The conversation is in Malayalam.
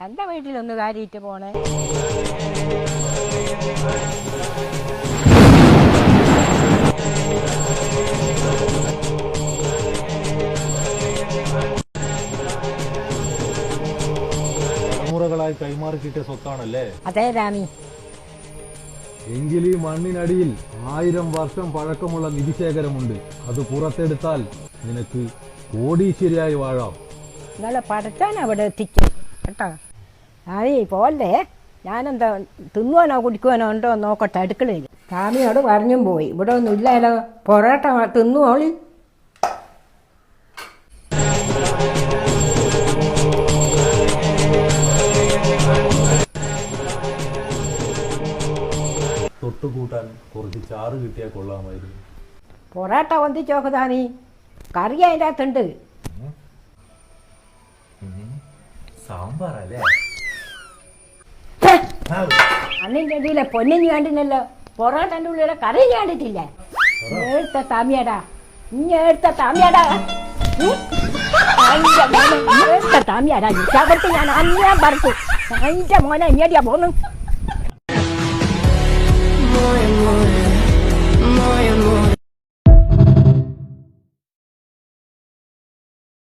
എന്റെ വീട്ടിലൊന്ന് കാര്യമായിട്ട് പോണേ? തലമുറകളായി കൈമാറി കിട്ടിയ സ്വത്താണല്ലേ? അതേ രാമി. എങ്കിൽ ഈ മണ്ണിനടിയിൽ ആയിരം വർഷം പഴക്കമുള്ള നിധിശേഖരമുണ്ട്. അത് പുറത്തെടുത്താൽ നിനക്ക് കോടീശ്വരിയായി വാഴാം. നിങ്ങളെ പഠിച്ചാൻ അവിടെ എത്തിക്കും. കേട്ടോ? ആയി പോലെ ഞാനെന്താ തിന്നുവാനോ കുടിക്കുവാനോ ഉണ്ടോ നോക്കട്ടെ അടുക്കളയിൽ സ്വാമിയോട് പറഞ്ഞും പോയി. ഇവിടെ ഒന്നും ഇല്ലല്ലോ. പൊറോട്ട തിന്നുവോളി തൊട്ടുകൂട്ടാൻ കുറച്ച് ചാറ് കിട്ടിയാൽ കൊള്ളാമായിരുന്നു. പൊറോട്ട ഒന്നിച്ചോക്കതാ നീ കറി അതിന്റെ അകത്തുണ്ട് സാമ്പാറല്ലേ? അണ്ണിന്റെ ഇടയിലെ പൊന്നിന് കണ്ടില്ലല്ലോ. പൊറോട്ടന്റെ ഉള്ളിലെ കറി കണ്ടിട്ടില്ല. എടുത്ത താമിയടാ. ഇങ്ങേടുത്ത താമിയാടാ. താമിയടാ. ഞാൻ ഞാൻ അന്യാൻ പറഞ്ഞു അതിന്റെ മോനെ ഇങ്ങേടിയാ പോന്നു.